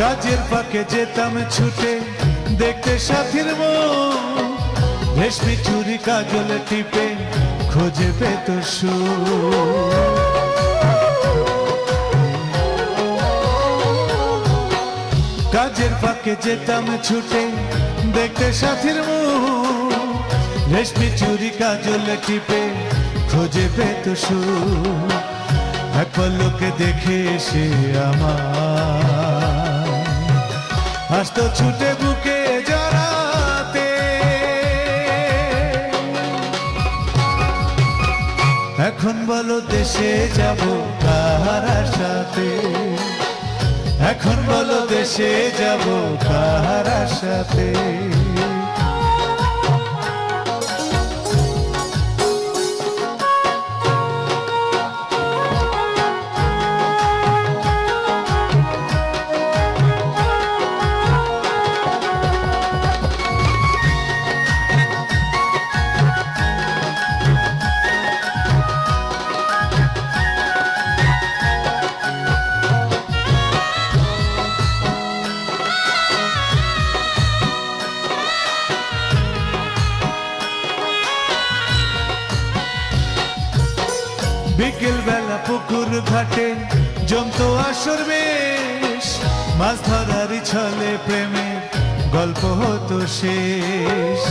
কাজের পাকে যেতাম ছুটে, দেখতে সাথীর রেশমি চুরি কাজল টিপে, খোঁজে পেত সুর। কাজের পাকে যেতাম ছুটে, দেখতে সাথীর রেশমি চুরি কাজল টিপে, খোঁজে পেত সুর। এক পল্লকে দেখে সে আমার হাসতো ছুটে বুকে জড়াতে। এখন বলো দেশে যাব কার সাথে এখন বলো দেশে যাব কার সাথে ঘাটে জমতো আসর বেশ, মাছ ধরারই ছলে প্রেমের গল্প হতো শেষ।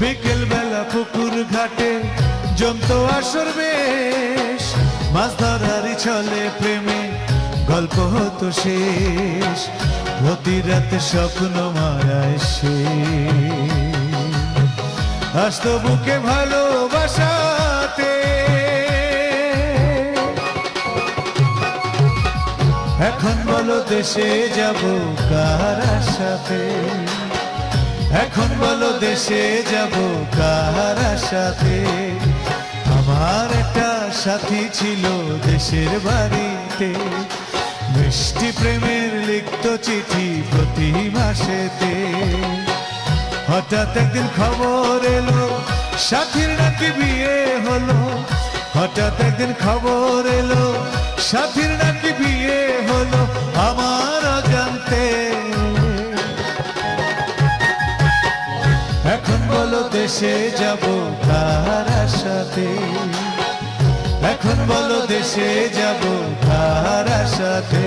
বিকেল বেলা পুকুর ঘাটে জমতো আসর বেশ, মাছ ধরারই ছলে প্রেমে গল্প হতো শেষ। প্রতি রাতে স্বপ্ন মায়ায় সে আসতো বুকে ভালোবাসাতে। এখন বলো দেশে যাব কার সাথে এখন বলো দেশে যাব কার সাথে আমার একটা সাথী ছিল দেশের বাড়িতে। মিষ্টি প্রেমের লিখত চিঠি প্রতি মাসেতে। হঠাৎ একদিন খবর এলো, সাথীর নাকি বিয়ে হলো। হঠাৎ একদিন খবর এলো, সাথীর নাকি বিয়ে হলো আমার জানতে এখন বলো দেশে যাব কার সাথে এখন বলো দেশে যাব কার সাথে